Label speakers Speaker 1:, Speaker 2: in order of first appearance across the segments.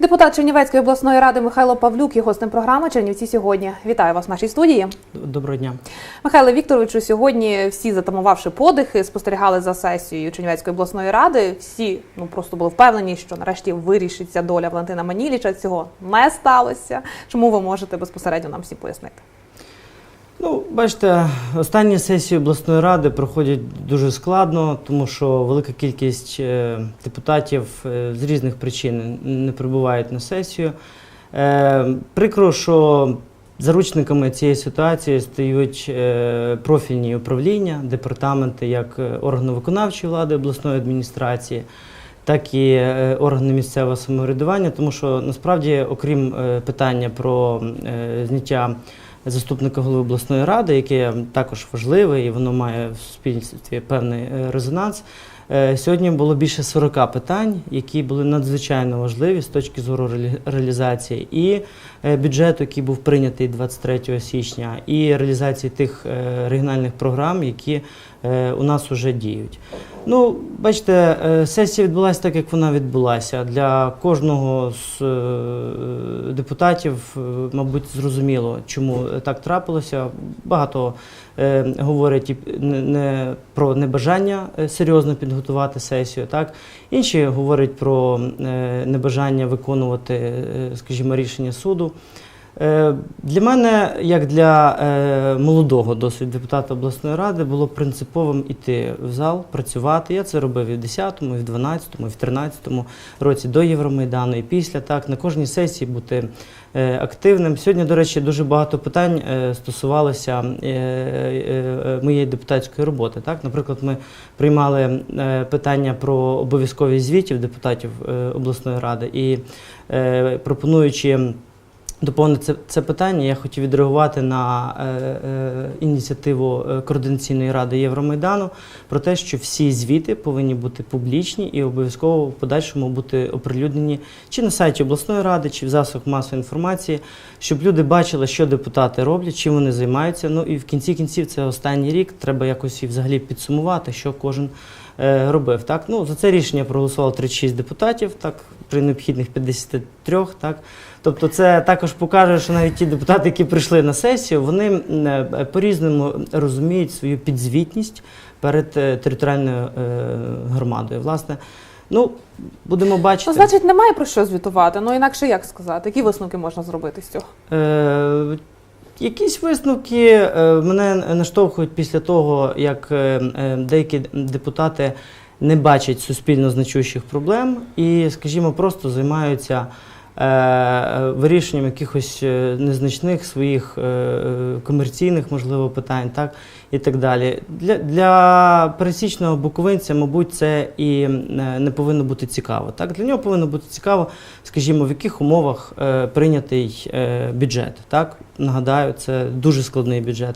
Speaker 1: Депутат Чернівецької обласної ради Михайло Павлюк є гостем програми Чернівці сьогодні. Вітаю вас в нашій студії.
Speaker 2: Доброго дня.
Speaker 1: Михайло Вікторовичу, сьогодні всі затамувавши подихи, спостерігали за сесією Чернівецької обласної ради. Всі ну просто були впевнені, що нарешті вирішиться доля Валентина Маніліча. Цього не сталося. Чому ви можете безпосередньо нам всім пояснити?
Speaker 2: Ну, бачите, останні сесії обласної ради проходять дуже складно, тому що велика кількість е, депутатів е, з різних причин не прибувають на сесію. Е, Прикро, що заручниками цієї ситуації стають профільні управління, департаменти, як органи виконавчої влади обласної адміністрації. Так і органи місцевого самоврядування, тому що насправді, окрім питання про зняття заступника голови обласної ради, яке також важливе і воно має в суспільстві певний е, резонанс. Е, Сьогодні було більше 40 питань, які були надзвичайно важливі з точки зору реалізації і е, бюджету, який був прийнятий 23 січня, і реалізації тих регіональних програм, які у нас вже діють. Ну, бачите, е, сесія відбулася так, як вона відбулася. Для кожного з е, депутатів, е, мабуть, зрозуміло, чому так трапилося. Багато е, говорять не, про небажання е, серйозно підготувати сесію. Так? Інші говорять про е, небажання виконувати, е, скажімо, рішення суду. Е, Для мене, як для е, молодого досить депутата обласної ради, було принциповим іти в зал, працювати. Я це робив і в 10-му, і в 12-му, і в 13-му році до Євромайдану, і після так на кожній сесії бути е, активним. Сьогодні, до речі, дуже багато питань стосувалося моєї депутатської роботи. Так, наприклад, ми приймали питання про обов'язковість звітів депутатів обласної ради і пропонуючи. Доповнити це, це питання. Я хотів відреагувати на е, е, ініціативу е, координаційної ради Євромайдану про те, що всі звіти повинні бути публічні і обов'язково в подальшому бути оприлюднені чи на сайті обласної ради, чи в засобах масової інформації, щоб люди бачили, що депутати роблять, чим вони займаються. Ну і в кінці кінців це останній рік. Треба якось і взагалі підсумувати, що кожен робив. Так, ну за це рішення проголосувало 36 депутатів, так при необхідних 53, так. Тобто, це також покаже, що навіть ті депутати, які прийшли на сесію, вони е, по-різному розуміють свою підзвітність перед е, територіальною е, громадою. Власне, ну будемо бачити.
Speaker 1: Ну, значить, немає про що звітувати. Ну інакше як сказати, які висновки можна зробити з цього?
Speaker 2: Е, Якісь висновки е, мене наштовхують після того, як е, е, деякі депутати не бачать суспільно значущих проблем і, скажімо, просто займаються вирішенням якихось незначних своїх комерційних, можливо, питань, і так далі. Для, для пересічного буковинця, мабуть, це і е, не повинно бути цікаво. Так? Для нього повинно бути цікаво, скажімо, в яких умовах е, прийнятий е, бюджет. Так? Нагадаю, це дуже складний бюджет.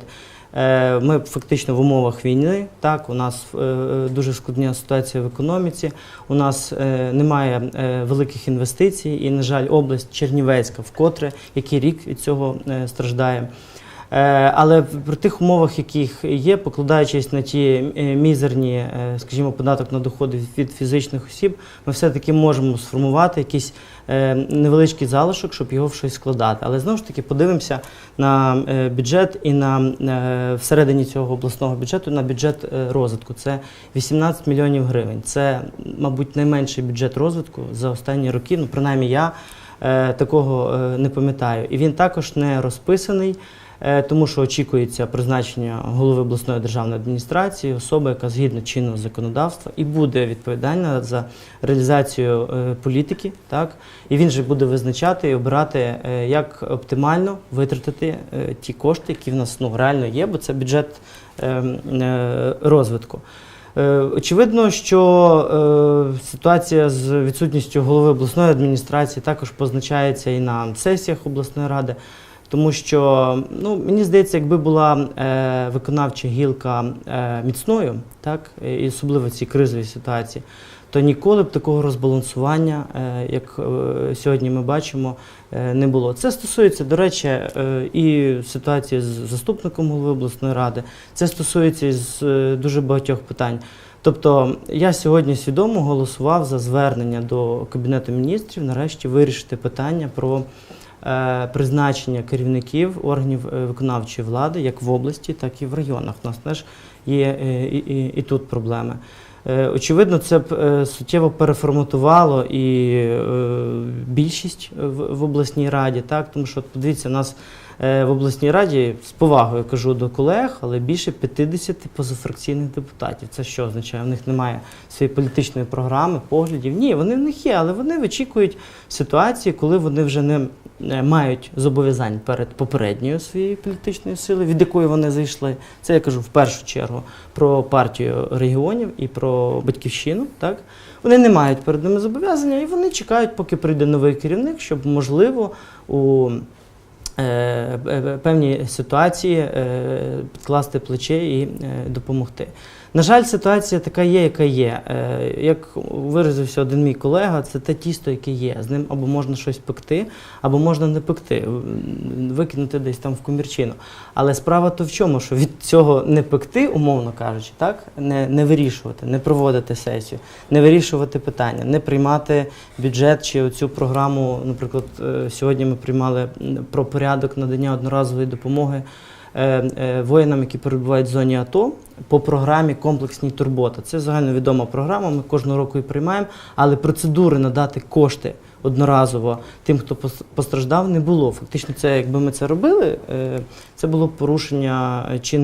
Speaker 2: Е, Ми фактично в умовах війни. Так, у нас е, дуже складна ситуація в економіці. У нас е, немає великих інвестицій, і, на жаль, область Чернівецька вкотре, який рік від цього е, страждає. Е, Але при тих умовах, яких є, покладаючись на ті е, мізерні, е, скажімо, податок на доходи від фізичних осіб, ми все-таки можемо сформувати якийсь невеличкий залишок, щоб його в щось складати. Але знову ж таки подивимося на бюджет і на всередині цього обласного бюджету на бюджет розвитку. Це 18 мільйонів гривень. Це, мабуть, найменший бюджет розвитку за останні роки. Ну, принаймні я такого не пам'ятаю. І він також не розписаний. Е, Тому що очікується призначення голови обласної державної адміністрації, особи, яка згідно чинного законодавства і буде відповідальна за реалізацію е, політики, так і він же буде визначати і обирати, е, як оптимально витратити ті кошти, які в нас ну реально є, бо це бюджет розвитку. Очевидно, що ситуація з відсутністю голови обласної адміністрації також позначається і на сесіях обласної ради. Тому що ну, мені здається, якби була е, виконавча гілка е, міцною, так, і особливо в цій кризовій ситуації, то ніколи б такого розбалансування, е, як е, сьогодні ми бачимо, е, не було. Це стосується, до речі, е, і ситуації з заступником голови обласної ради, це стосується з е, дуже багатьох питань. Тобто я сьогодні свідомо голосував за звернення до Кабінету міністрів нарешті вирішити питання про призначення керівників органів е, виконавчої влади як в області, так і в районах. У нас теж є е, і, і, і тут проблеми. Е, Очевидно, це б е, суттєво переформатувало і е, більшість в, обласній раді, так тому що подивіться, у нас е, в обласній раді з повагою кажу до колег, але більше 50 позафракційних депутатів. Це що означає? У них немає своєї політичної програми, поглядів. Ні, вони в них є, але вони вичікують ситуації, коли вони вже не е, мають зобов'язань перед попередньою своєю політичною силою, від якої вони зайшли. Це я кажу в першу чергу про партію регіонів і про батьківщину. Так вони не мають перед ними зобов'язання, і вони чекають, поки прийде новий керівник, щоб можливо у е, е, певній ситуації е, підкласти плече і е, допомогти. На жаль, ситуація така є, яка є. Е, Як виразився один мій колега, це те тісто, яке є. З ним або можна щось пекти, або можна не пекти, викинути десь там в комірчину. Але справа то в чому, що від цього не пекти, умовно кажучи, так не, не вирішувати, не проводити сесію, не вирішувати питання, не приймати бюджет чи оцю програму. Наприклад, е, сьогодні ми приймали про порядок надання одноразової допомоги воїнам, які перебувають в зоні АТО, по програмі Комплексні турбота. Це загальновідома програма. Ми кожного року її приймаємо, але процедури надати кошти одноразово тим, хто пос- постраждав, не було. Фактично, це якби ми це робили, е, це було порушення е, е,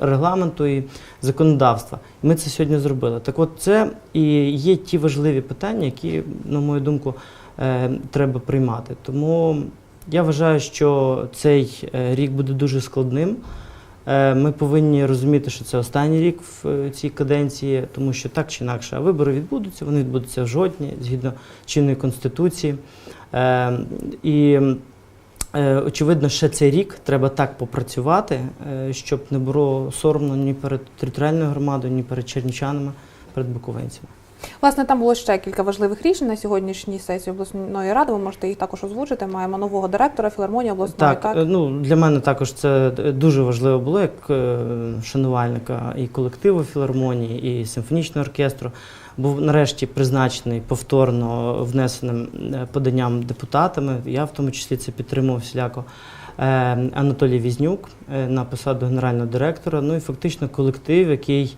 Speaker 2: регламенту і законодавства. Ми це сьогодні зробили. Так от це і є ті важливі питання, які, на мою думку, е, треба приймати. Тому я вважаю, що цей е, рік буде дуже складним. Е, Ми повинні розуміти, що це останній рік в е, цій каденції, тому що так чи інакше, вибори відбудуться, вони відбудуться в жовтні, згідно чинної конституції. І очевидно, ще цей рік треба так попрацювати, щоб не було соромно ні перед територіальною громадою, ні перед чернічанами, перед буковинцями.
Speaker 1: Власне, там було ще кілька важливих рішень на сьогоднішній сесії обласної ради. Ви можете їх також озвучити. Маємо нового директора філармонії обласної.
Speaker 2: Так, е, ну для мене також це дуже важливо було як е, шанувальника і колективу філармонії, і симфонічного оркестру. Був нарешті призначений повторно внесеним е, поданням депутатами. Я в тому числі це підтримував всіляко. е, Анатолій Візнюк на посаду генерального директора. Ну і фактично колектив, який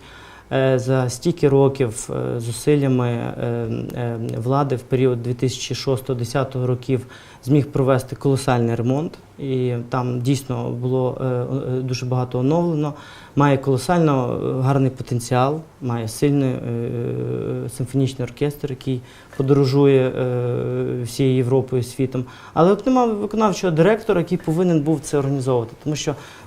Speaker 2: за стільки років е, зусиллями е, е, влади в період 2006-2010 років зміг провести колосальний ремонт, і там дійсно було е, е, дуже багато оновлено. Має колосально е, гарний потенціал, має сильний е, е, симфонічний оркестр, який подорожує е, всією Європою, світом. Але от немає виконавчого директора, який повинен був це організовувати, тому що е, е,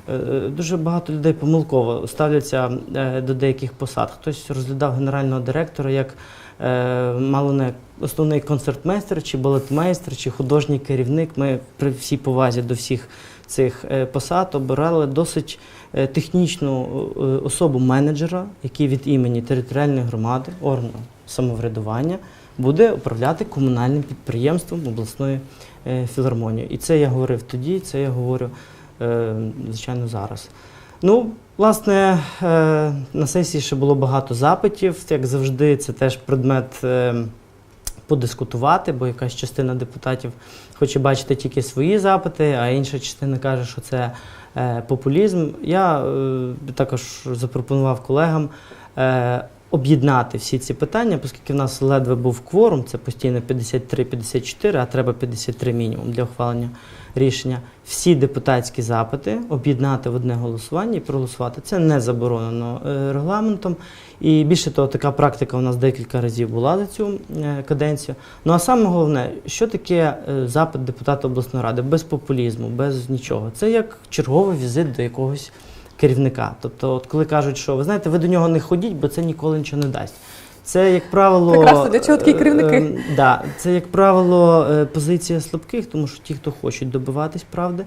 Speaker 2: дуже багато людей помилково ставляться е, до деяких посад. Хтось розглядав генерального директора як е, мало не основний концертмейстер, чи балетмейстер, чи художній керівник. Ми при всій повазі до всіх цих е, посад обирали досить е, технічну е, особу менеджера, який від імені територіальної громади, органу самоврядування буде управляти комунальним підприємством обласної е, філармонії. І це я говорив тоді, це я говорю, е, звичайно, зараз. Ну, власне, е, на сесії ще було багато запитів. Як завжди, це теж предмет е, подискутувати, бо якась частина депутатів хоче бачити тільки свої запити, а інша частина каже, що це е, популізм. Я е, також запропонував колегам. Об'єднати всі ці питання, оскільки в нас ледве був кворум, це постійно 53-54, а треба 53 мінімум для ухвалення рішення. Всі депутатські запити об'єднати в одне голосування і проголосувати. Це не заборонено е, регламентом. І більше того, така практика у нас декілька разів була за цю е, каденцію. Ну а саме головне, що таке е, запит депутата обласної ради без популізму, без нічого. Це як черговий візит до якогось керівника. Тобто, от коли кажуть, що ви знаєте, ви до нього не ходіть, бо це ніколи нічого не дасть. Це, як правило,
Speaker 1: Прекрасно, для чого такі
Speaker 2: е,
Speaker 1: керівники?
Speaker 2: е, да, це, як правило, е, позиція слабких, тому що ті, хто хочуть добиватись правди,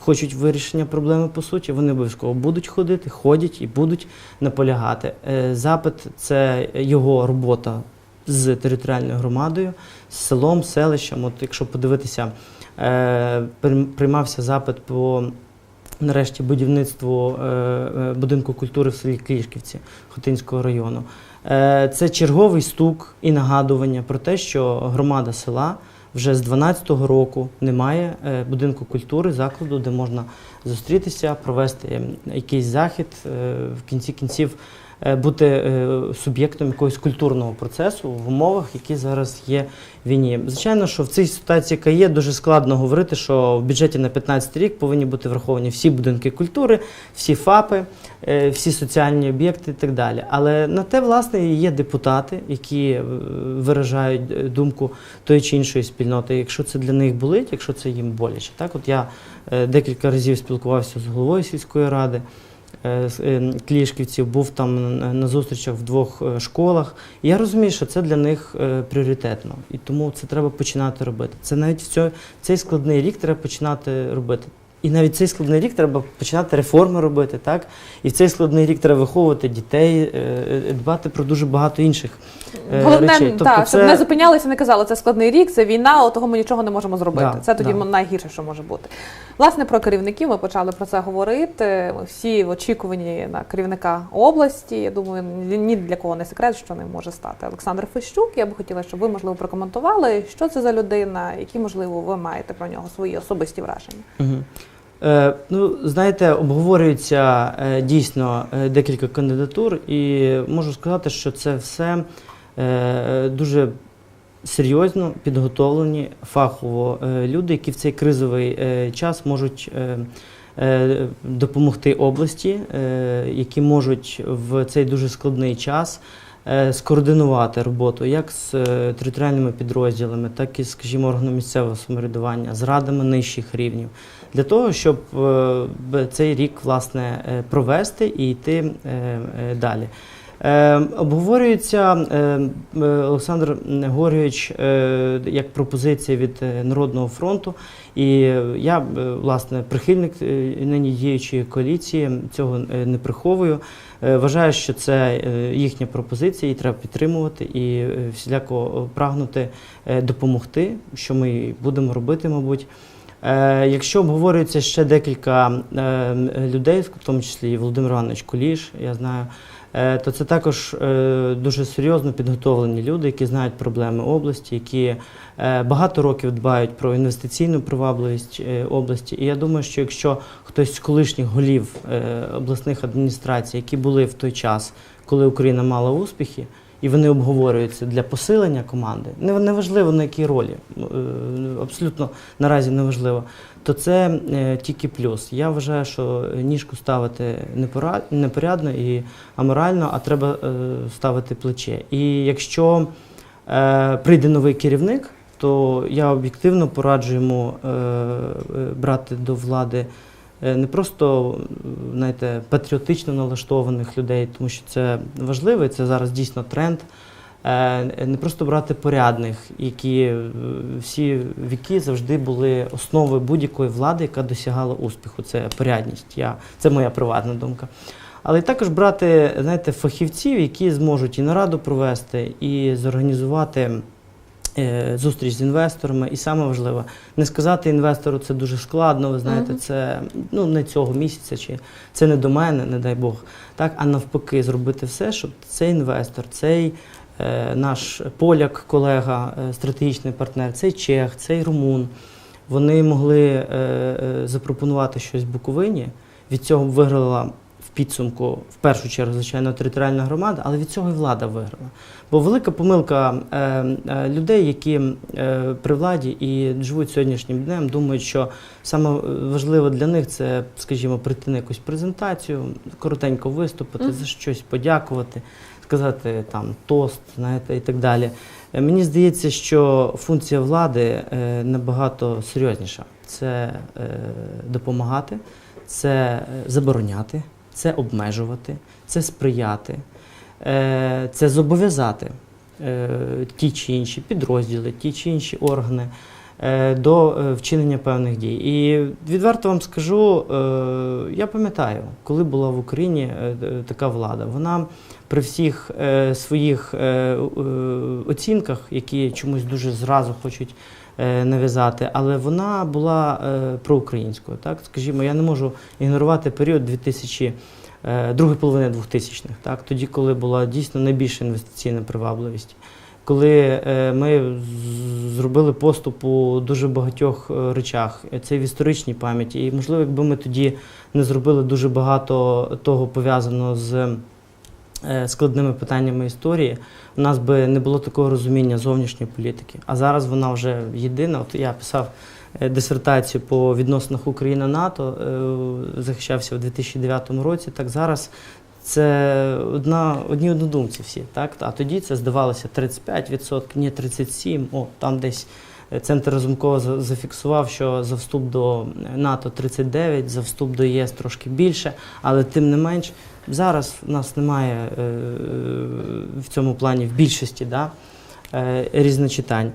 Speaker 2: хочуть вирішення проблеми по суті, вони обов'язково будуть ходити, ходять і будуть наполягати. Е, Запит це його робота з територіальною громадою, з селом, селищем. От якщо подивитися, е, приймався запит по нарешті будівництво е, е, будинку культури в селі Клішківці Хотинського району. Е, Це черговий стук і нагадування про те, що громада села вже з 12-го року не має е, будинку культури, закладу, де можна зустрітися, провести якийсь захід, в кінці кінців бути е, суб'єктом якогось культурного процесу в умовах, які зараз є в війні. Звичайно, що в цій ситуації, яка є, дуже складно говорити, що в бюджеті на 15 рік повинні бути враховані всі будинки культури, всі ФАПи, е, всі соціальні об'єкти і так далі. Але на те, власне, є депутати, які е, виражають е, думку тої чи іншої спільноти. Якщо це для них болить, якщо це їм боляче. Так, от я е, декілька разів спілкувався з головою сільської ради. Е, е, Клішківців, був там на- зустрічах в двох е, школах. І я розумію, що це для них пріоритетно, і тому це треба починати робити. Це навіть в цей складний рік треба починати робити. І навіть цей складний рік треба починати реформи робити, так? І в цей складний рік треба виховувати дітей, е, е, дбати про дуже багато інших е,
Speaker 1: Головне,
Speaker 2: речей. Тобто
Speaker 1: так, щоб не зупинялися, не казали, це складний рік, це війна, от того ми нічого не можемо зробити.
Speaker 2: Да,
Speaker 1: це тоді
Speaker 2: да.
Speaker 1: найгірше, що може бути. Власне, про керівників ми почали про це говорити. Всі очікувані на керівника області. Я думаю, ні для кого не секрет, що ним може стати Олександр Фещук. Я би хотіла, щоб ви, можливо, прокоментували, що це за людина, які, можливо, ви маєте про нього свої особисті враження.
Speaker 2: Мгм. Е, ну, знаєте, обговорюється е, дійсно е, декілька кандидатур, і можу сказати, що це все дуже серйозно підготовлені фахово люди, які в цей кризовий час можуть. Допомогти області, які можуть в цей дуже складний час скоординувати роботу як з е, територіальними підрозділами, так і, скажімо, органами місцевого самоврядування, з радами нижчих рівнів, для того, щоб е, цей рік власне е, провести і йти е, е, далі. Е, обговорюється е, е, Олександр Горгійович е, як пропозиція від е, Народного фронту. І е, я, е, власне, прихильник е, нині діючої коаліції, цього е, не приховую. Е, Вважаю, що це е, їхня пропозиція, її треба підтримувати і е, всіляко прагнути допомогти, що ми будемо робити, мабуть. Якщо обговорюється ще декілька е, людей, в тому числі і Володимир Іванович Куліш, я знаю, то це також е, дуже серйозно підготовлені люди, які знають проблеми області, які е, багато років дбають про інвестиційну привабливість е, області. І я думаю, що якщо хтось з колишніх голів е, обласних адміністрацій, які були в той час, коли Україна мала успіхи, і вони обговорюються для посилення команди, неважливо на якій ролі, е, абсолютно наразі неважливо, то це е, тільки плюс. Я вважаю, що ніжку ставити не пора- не і аморально, а треба е, ставити плече. І якщо прийде новий керівник, то я об'єктивно пораджу йому брати до влади не просто е, знаєте, патріотично налаштованих людей, тому що це важливо, це зараз дійсно тренд. Е, Не просто брати порядних, які е, всі віки завжди були основою будь-якої влади, яка досягала успіху. Це порядність. Я, це моя приватна думка. Але також брати знаєте, фахівців, які зможуть і нараду провести, і зорганізувати е, зустріч з інвесторами. І саме важливе, не сказати інвестору це дуже складно. Ви знаєте, це ну не цього місяця, чи це не до мене, не дай Бог. Так, а навпаки, зробити все, щоб цей інвестор, цей е, наш поляк, колега, е, стратегічний партнер, цей чех, цей румун, вони могли е, е, запропонувати щось Буковині. Від цього виграла підсумку, в першу чергу, звичайно, територіальна громада, але від цього і влада виграла. Бо велика помилка е, е, людей, які е, при владі і живуть сьогоднішнім днем, думають, що саме важливе для них це, скажімо, прийти на якусь презентацію, коротенько виступити,
Speaker 1: Мгм.
Speaker 2: за щось подякувати, сказати там тост, знаєте, і так далі. Мені здається, що функція влади набагато серйозніша. Це допомагати, це забороняти, це обмежувати, це сприяти, е, це зобов'язати е, ті чи інші підрозділи, ті чи інші органи е, до вчинення певних дій. І відверто вам скажу, я пам'ятаю, коли була в Україні така влада, вона при всіх своїх оцінках, які чомусь дуже зразу хочуть нав'язати, але вона була е, проукраїнською. Так, скажімо, я не можу ігнорувати період 2000 е, другої половини 2000-х, так, тоді, коли була дійсно найбільша інвестиційна привабливість. Коли е, ми зробили поступ у дуже багатьох е, речах, Е, це в історичній пам'яті. І можливо, якби ми тоді не зробили дуже багато того пов'язаного з е, складними питаннями історії, у нас би не було такого розуміння зовнішньої політики. А зараз вона вже єдина. От я писав е, дисертацію по відносинах Україна-НАТО, е, захищався у 2009 році. Так зараз це одна, одні однодумці всі. Так? А тоді це здавалося 35%, ні, 37%, о, там десь. е, Центр Разумкова за- зафіксував, що за вступ до НАТО 39, за вступ до ЄС трошки більше, але тим не менш, зараз в нас немає е, в цьому плані в більшості да, е, різночитань.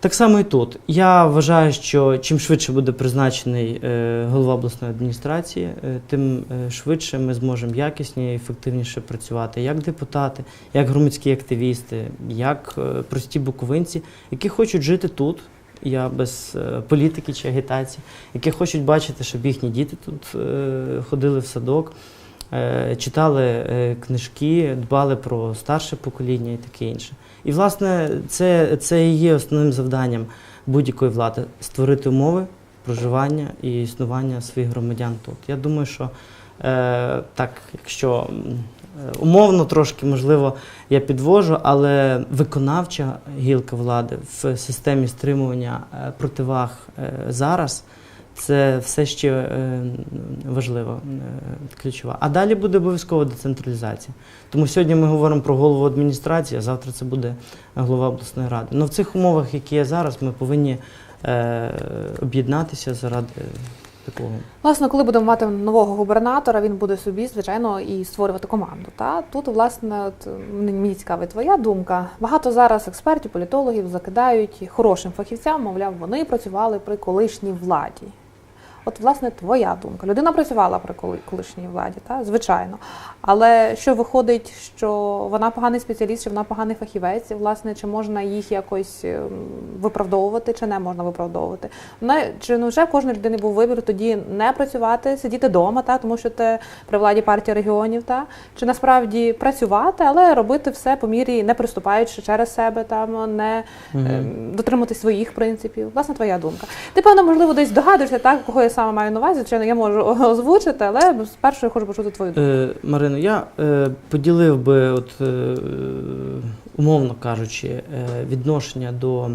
Speaker 2: Так само і тут. Я вважаю, що чим швидше буде призначений е, голова обласної адміністрації, тим швидше ми зможемо якісніше і ефективніше працювати як депутати, як громадські активісти, як прості буковинці, які хочуть жити тут. Я без політики чи агітації, які хочуть бачити, щоб їхні діти тут ходили в садок, читали е, книжки, дбали про старше покоління і таке інше. І, власне, це, це і є основним завданням будь-якої влади створити умови проживання і існування своїх громадян тут. Я думаю, що е, так, якщо е, умовно трошки, можливо, я підвожу, але виконавча гілка влади в системі стримування е, противаг е, зараз. Це все ще е, важлива е, ключова. А далі буде обов'язково децентралізація. Тому сьогодні ми говоримо про голову адміністрації, а завтра це буде голова обласної ради. Ну в цих умовах, які є зараз, ми повинні е, об'єднатися заради такого.
Speaker 1: Власне, коли будемо мати нового губернатора, він буде собі, звичайно, і створювати команду. Та тут, власне, от мені цікава твоя думка. Багато зараз експертів, політологів закидають хорошим фахівцям, мовляв, вони працювали при колишній владі. От, власне, твоя думка. Людина працювала при колишній владі, та? звичайно. Але що виходить, що вона поганий спеціаліст, чи вона поганий фахівець, і, власне, чи можна їх якось ем, виправдовувати, чи не можна виправдовувати? Вона, чи ну, вже кожної людини був вибір тоді не працювати, сидіти вдома, та? тому що ти при владі партії регіонів, та? чи насправді працювати, але робити все по мірі, не приступаючи через себе, там, не ем, дотримати своїх принципів. Власне, твоя думка. Ти, певно, можливо, десь догадуєшся, так, кого я саме маю на увазі, звичайно, я можу озвучити, але спершу я хочу почути твою думку.
Speaker 2: Е, Марино, я е, поділив би, от, е, умовно кажучи, е, відношення до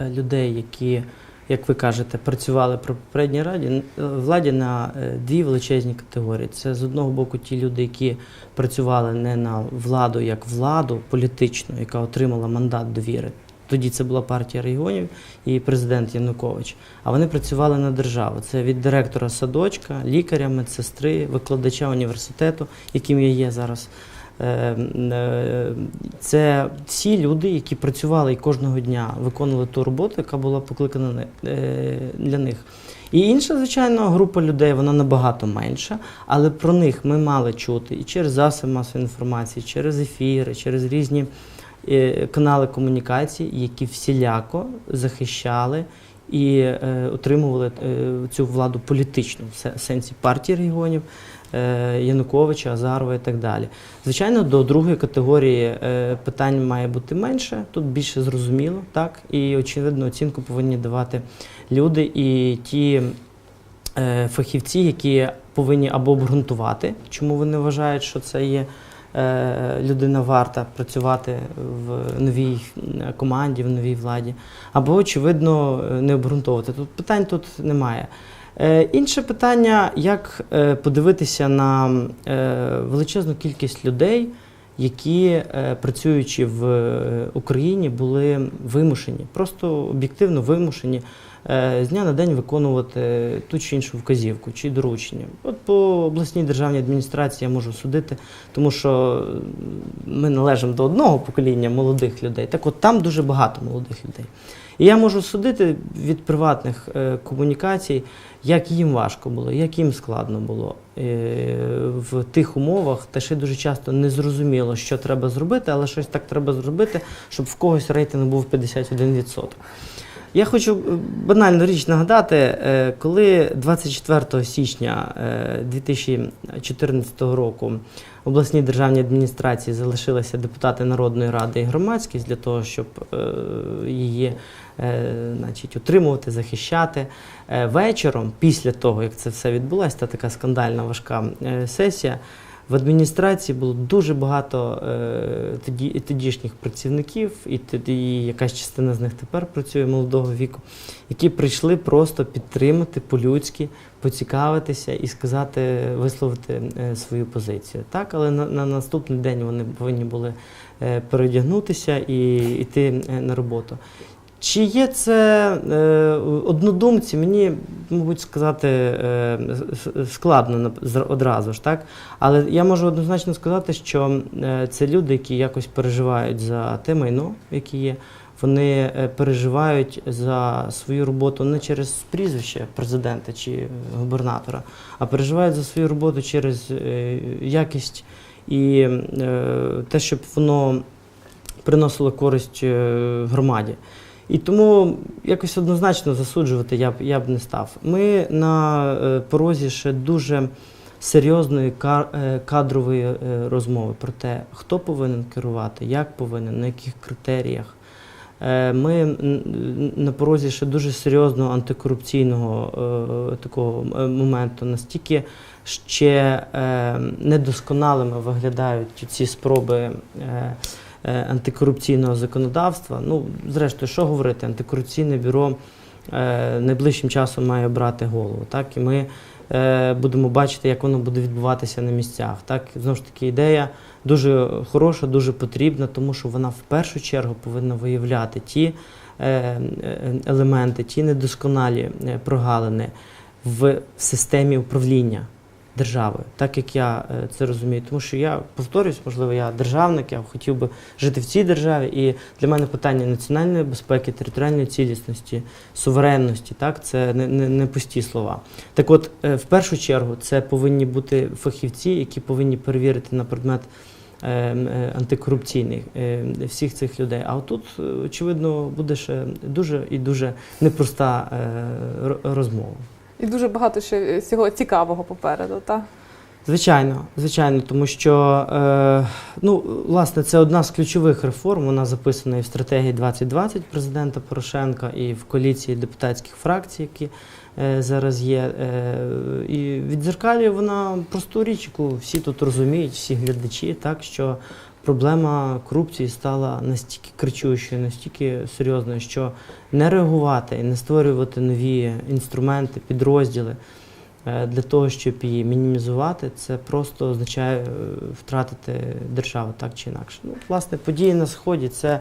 Speaker 2: е, людей, які, як ви кажете, працювали при попередній раді, е, владі на е, дві величезні категорії. Це з одного боку ті люди, які працювали не на владу як владу політичну, яка отримала мандат довіри. Тоді це була партія регіонів і президент Янукович. А вони працювали на державу. Це від директора садочка, лікаря, медсестри, викладача університету, яким я є зараз. Е, е, Це всі люди, які працювали і кожного дня виконували ту роботу, яка була покликана е, для них. І інша, звичайно, група людей, вона набагато менша, але про них ми мали чути і через засоби масової інформації, через ефіри, через різні канали комунікації, які всіляко захищали і е, отримували е, цю владу політичну в сенсі партії регіонів. е, Януковича, Азарова і так далі. Звичайно, до другої категорії е, питань має бути менше, тут більше зрозуміло, так, і очевидно оцінку повинні давати люди і ті е, фахівці, які повинні або обґрунтувати, чому вони вважають, що це є людина варта працювати в новій е, команді, в новій владі, або, очевидно, е, не обґрунтовувати. Тут питань тут немає. Е, Інше питання, як е, подивитися на е, величезну кількість людей, які, е, працюючи в е, Україні, були вимушені, просто об'єктивно вимушені е, з дня на день виконувати ту чи іншу вказівку чи доручення. От по обласній державній адміністрації я можу судити, тому що ми належимо до одного покоління молодих людей. Так от там дуже багато молодих людей. І я можу судити від приватних комунікацій, як їм важко було, як їм складно було в тих умовах, та ще дуже часто не зрозуміло, що треба зробити, але щось так треба зробити, щоб в когось рейтинг був 51%. Я хочу е, банальну річ нагадати, е, коли 24 січня е, 2014 року в обласній державній адміністрації залишилися депутати Народної ради і громадськість для того, щоб е, її е, значить, утримувати, захищати. Е, Вечором, після того, як це все відбулося, та така скандальна важка е, сесія. В адміністрації було дуже багато е, тоді, тодішніх працівників, і тоді якась частина з них тепер працює молодого віку, які прийшли просто підтримати по-людськи, поцікавитися і сказати, висловити е, свою позицію. Так, але на, на наступний день вони повинні були е, переодягнутися і йти е, на роботу. Чи є це е, однодумці? Мені, мабуть, сказати е, складно одразу ж, так? Але я можу однозначно сказати, що е, це люди, які якось переживають за те майно, яке є. Вони переживають за свою роботу не через прізвище президента чи губернатора, а переживають за свою роботу через якість і те, щоб воно приносило користь громаді. І тому якось однозначно засуджувати я б я б не став. Ми на е, порозі ще дуже серйозної е, кадрової е, розмови про те, хто повинен керувати, як повинен, на яких критеріях. Ми на порозі ще дуже серйозного антикорупційного такого моменту. Настільки ще недосконалими виглядають ці спроби. Е, антикорупційного законодавства. Ну, зрештою, що говорити, антикорупційне бюро е, найближчим часом має брати голову. Так? І ми е, будемо бачити, як воно буде відбуватися на місцях. Так? Знову ж таки, ідея дуже хороша, дуже потрібна, тому що вона в першу чергу повинна виявляти ті елементи, ті недосконалі прогалини в системі управління державою, так як я е, це розумію. Тому що я повторюсь, можливо, я державник, я хотів би жити в цій державі, і для мене питання національної безпеки, територіальної цілісності, суверенності, так це не, не, не пусті слова. Так от, е, в першу чергу, це повинні бути фахівці, які повинні перевірити на предмет. е, Антикорупційних всіх цих людей. А отут, очевидно, буде ще дуже і дуже непроста розмова.
Speaker 1: І дуже багато ще всього цікавого попереду, так?
Speaker 2: Звичайно, звичайно, тому що е, ну, власне це одна з ключових реформ. Вона записана і в стратегії 2020 президента Порошенка, і в коаліції депутатських фракцій, які е, зараз є. Е, і відзеркалює вона просту річ, яку всі тут розуміють, всі глядачі, так що проблема корупції стала настільки кричущою, настільки серйозною, що не реагувати і не створювати нові інструменти, підрозділи. Е, Для того, щоб її мінімізувати, це просто означає е, втратити державу так чи інакше. Ну, власне, події на Сході це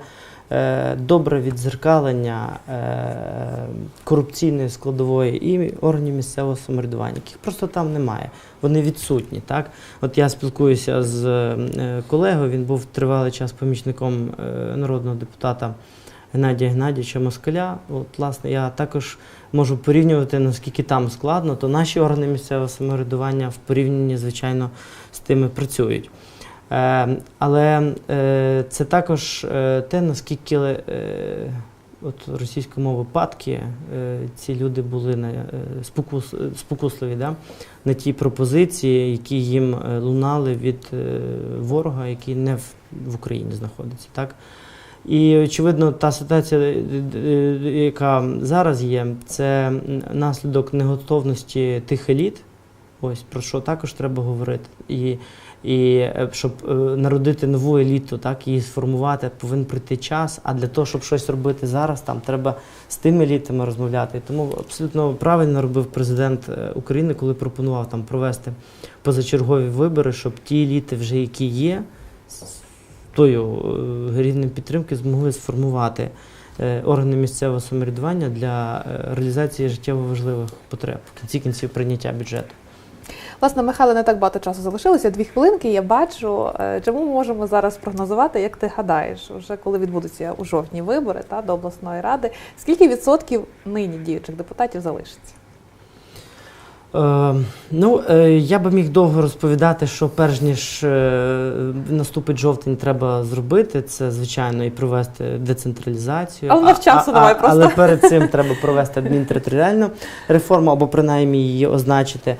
Speaker 2: добре відзеркалення е, корупційної складової і органів місцевого самоврядування, яких просто там немає. Вони відсутні. Так? От я спілкуюся з е, колегою, він був тривалий час помічником е, народного депутата Геннадія Геннадійовича Москаля. От, власне, я також можу порівнювати, наскільки там складно, то наші органи місцевого самоврядування в порівнянні, звичайно, з тими працюють. Е, але е, це також е, те, наскільки от російською мовою падки ці люди були на, спокус, спокусливі да? на ті пропозиції, які їм лунали від ворога, який не в, в Україні знаходиться. Так? І очевидно, та ситуація, яка зараз є, це наслідок неготовності тих еліт. Ось про що також треба говорити. І, і е, щоб е, народити нову еліту, так її сформувати, повинен прийти час. А для того, щоб щось робити зараз, там треба з тими елітами розмовляти. Тому абсолютно правильно робив президент е, України, коли пропонував там провести позачергові вибори, щоб ті еліти, вже які є, тою рівнем підтримки змогли сформувати органи місцевого самоврядування для реалізації життєво важливих потреб в кінці кінців прийняття бюджету.
Speaker 1: Власне, Михайло, не так багато часу залишилося. Дві хвилинки. Я бачу. Е, Чому ми можемо зараз прогнозувати, як ти гадаєш, вже коли відбудуться у жовтні вибори та до обласної ради, скільки відсотків нині діючих депутатів залишиться?
Speaker 2: Е, ну, е, я би міг довго розповідати, що перш ніж е, наступить жовтень, треба зробити. Це, звичайно, і провести децентралізацію.
Speaker 1: Але в
Speaker 2: А-
Speaker 1: часу
Speaker 2: а- а-
Speaker 1: просто.
Speaker 2: Але перед цим треба провести адмінтериторіальну реформу або принаймні її означити.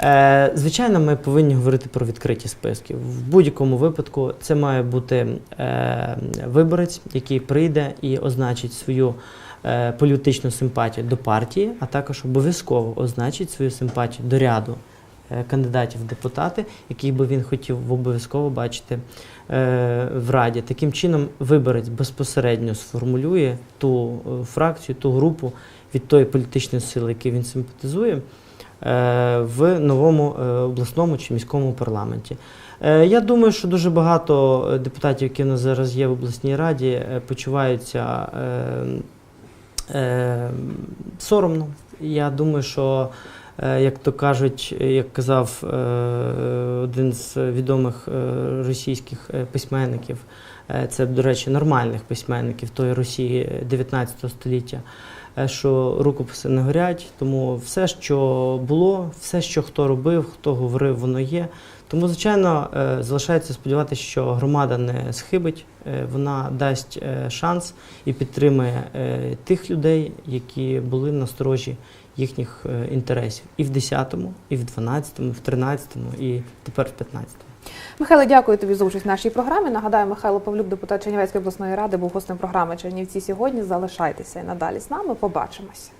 Speaker 2: Е, Звичайно, ми повинні говорити про відкриті списки. В будь-якому випадку це має бути е, виборець, який прийде і означить свою е, політичну симпатію до партії, а також обов'язково означить свою симпатію до ряду кандидатів в депутати, яких би він хотів обов'язково бачити в Раді. Таким чином, виборець безпосередньо сформулює ту фракцію, ту групу від тої політичної сили, якій він симпатизує. Е, В новому е, обласному чи міському парламенті. Е, Я думаю, що дуже багато депутатів, які у нас зараз є в обласній раді, почуваються соромно. Я думаю, що, як то кажуть, як казав один з відомих російських письменників, це, до речі, нормальних письменників тої Росії 19 століття, що рукописи не горять, тому все, що було, все, що хто робив, хто говорив, воно є. Тому, звичайно, е, залишається сподіватися, що громада не схибить, е, вона дасть е, шанс і підтримує е, тих людей, які були на сторожі їхніх е, інтересів і в 10-му, і в 12-му, і в 13-му, і тепер в 15-му.
Speaker 1: Михайло, дякую тобі за участь в нашій програмі. Нагадаю, Михайло Павлюк, депутат Чернівецької обласної ради, був гостем програми Чернівці сьогодні. Залишайтеся і надалі з нами. Побачимося.